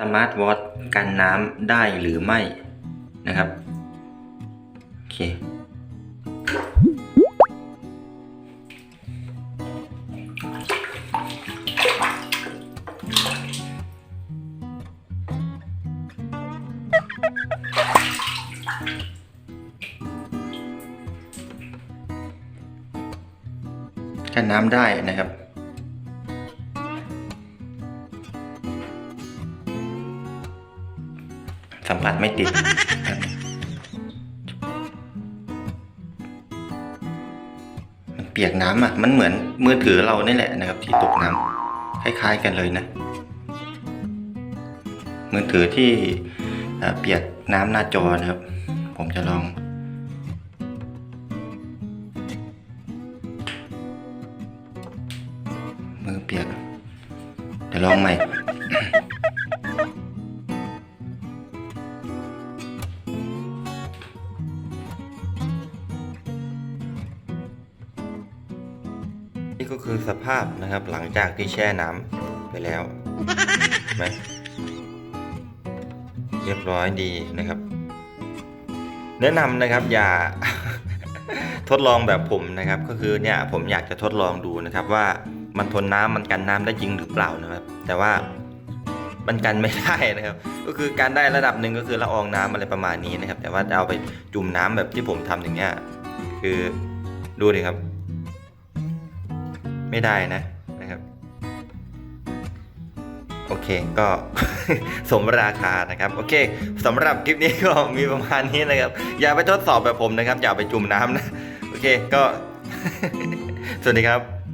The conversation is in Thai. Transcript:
สมาร์ทวอทกันน้ำได้หรือไม่นะครับ โอเค กันน้ำได้นะครับ สัมผัสไม่ติดมันเปียกน้ำอะ มันเหมือนมือถือเรานี่แหละนะครับ ที่ตกน้ำคล้ายๆกันเลยนะ มือถือที่เอ่อเปียกน้ำหน้าจอนะครับ ผมจะลองมือเปียกเดี๋ยวลองใหม่ นี่ก็คือสภาพนะครับหลังจากที่แช่น้ำไปแล้วไหมเรียบร้อยดีนะครับ แนะนำนะครับอย่าทดลองแบบผมนะครับ ก็คือเนี่ยผมอยากจะทดลองดูนะครับ ว่ามันทนน้ำมันกันน้ำได้จริงหรือเปล่านะครับ แต่ว่ามันกันไม่ได้นะครับ ก็คือการได้ระดับหนึ่งก็คือละอองน้ำอะไรประมาณนี้นะครับ แต่ว่าจะเอาไปจุ่มน้ำแบบที่ผมทำอย่างเงี้ยคือดูดิครับ ไม่ได้นะนะครับ โอเคก็ สมราคานะครับ โอเคสำหรับคลิปนี้ก็มีประมาณนี้นะครับ อย่าไปทดสอบแบบผมนะครับ อย่าไปจุ่มน้ำนะ โอเคก็ สวัสดีครับ